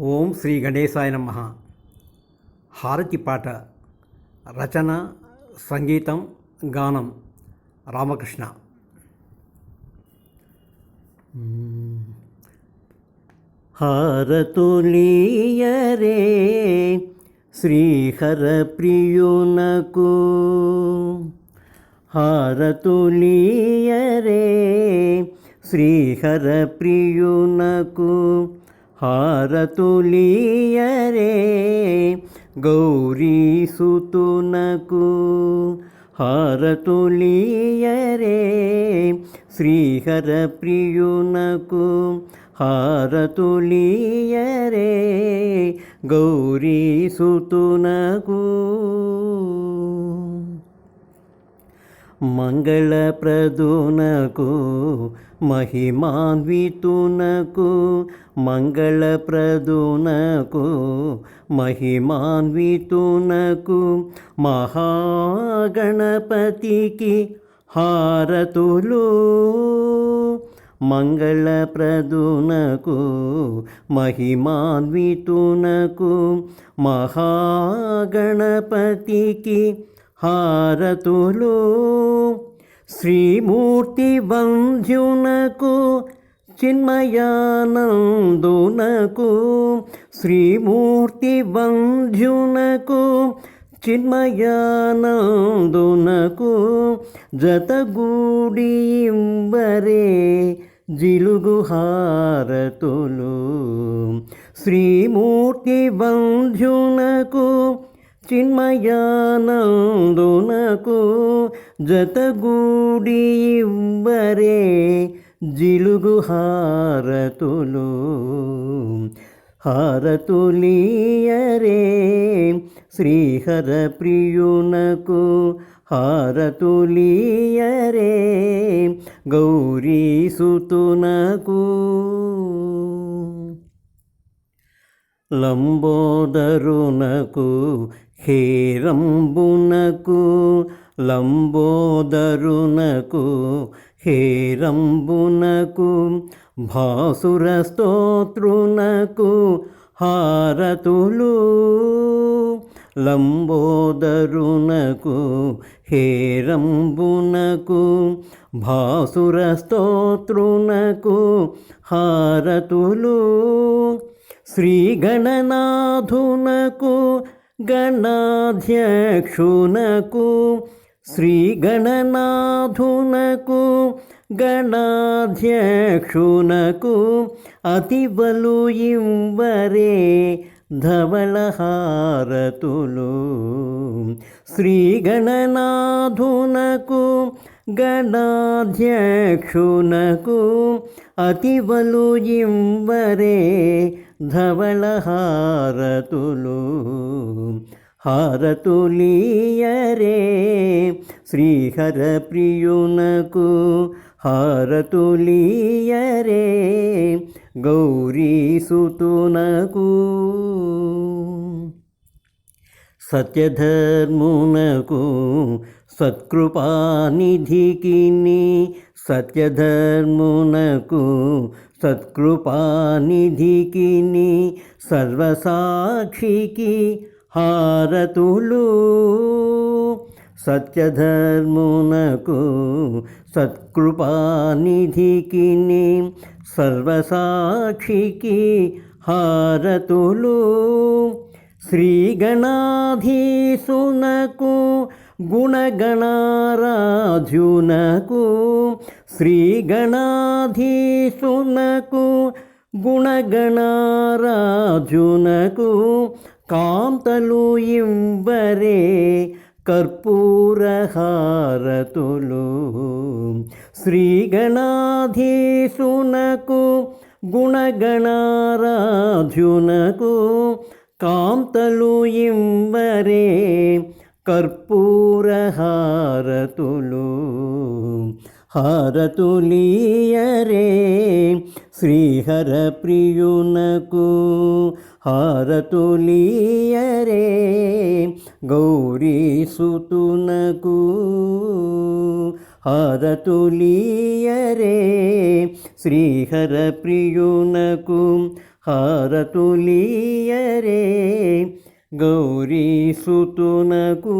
ఓం శ్రీ గణేశాయ నమ. హారతి పాట రచన సంగీతం గానం రామకృష్ణ. హారతులీయరే శ్రీహర ప్రియునకు. హారతులీయరే శ్రీహర ప్రియునకు. హారతులీయరే గౌరీసుతునకు హారతులీయరే శ్రీహర ప్రియునకు హారతులీయరే గౌరీసుతునకు. మంగళప్రదునకు మహిమాన్వితునకు మంగళప్రదునకు మహిమాన్వితునకు మహాగణపతికి హారతులు. మంగళప్రదునకు మహిమాన్వితునకు మహాగణపతికి హారతులు. శ్రీమూర్తి వంధ్యునకు చిన్మయానందునకు శ్రీమూర్తి వంధ్యునకు చిన్మయానందునకు జతగూడి ఇంబరే జిలుగు హారతులు. శ్రీమూర్తి వంధ్యునకు చిన్మయానందునకు జతగూడి ఇవ్వరే జిలుగు హారతులు. హారతులీయరే శ్రీహర ప్రియునకు హారతులీయరే గౌరీసుతునకు లంబోదరునకు హేరంబునకు లంబోదరునకు హేరంబునకు భాసుర స్తోత్రునకు హారతులు. లంబోదరునకు హేరంబునకు భాసుర స్తోత్రునకు హారతులు. శ్రీగణనాథునకు గణాధ్యక్షునకు శ్రీగణనాథునకు గణాధ్యక్షునకు అతిబలు ఇంవరే ధవళహారతులు. శ్రీగణనాథునకు గణాధ్యక్షునకు అతివలు ఇంవరే ధవళహారతులు. హారతులీయరే శ్రీహర ప్రియునకు హారతులీయరే గౌరీసుతునకు సత్యధర్మునకు సత్కృపానిధికి సత్యధర్మునకు సత్కృపానిధికి సర్వసాక్షికి హారతులు. సత్యధర్మునకు సత్కృపానిధికి సర్వసాక్షికి హారతులు. శ్రీగణాధీసునకు గుణగణారాధ్యునకు శ్రీగణాధీసునకు గుణగణారాజునకు కాంతలు ఇవ్వరే కర్పూరహారతులు. శ్రీగణాధీసునకు గుణగణారాధ్యునకు కాంతలు ఇంవరే కర్పూరహారతులు. హారతులీయరే శ్రీహర ప్రియునకు హారతులీయరే గౌరీసుతునకు హారతులీయరే శ్రీహర ప్రియునకు. హారతులీయరే గౌరీ సుతునకు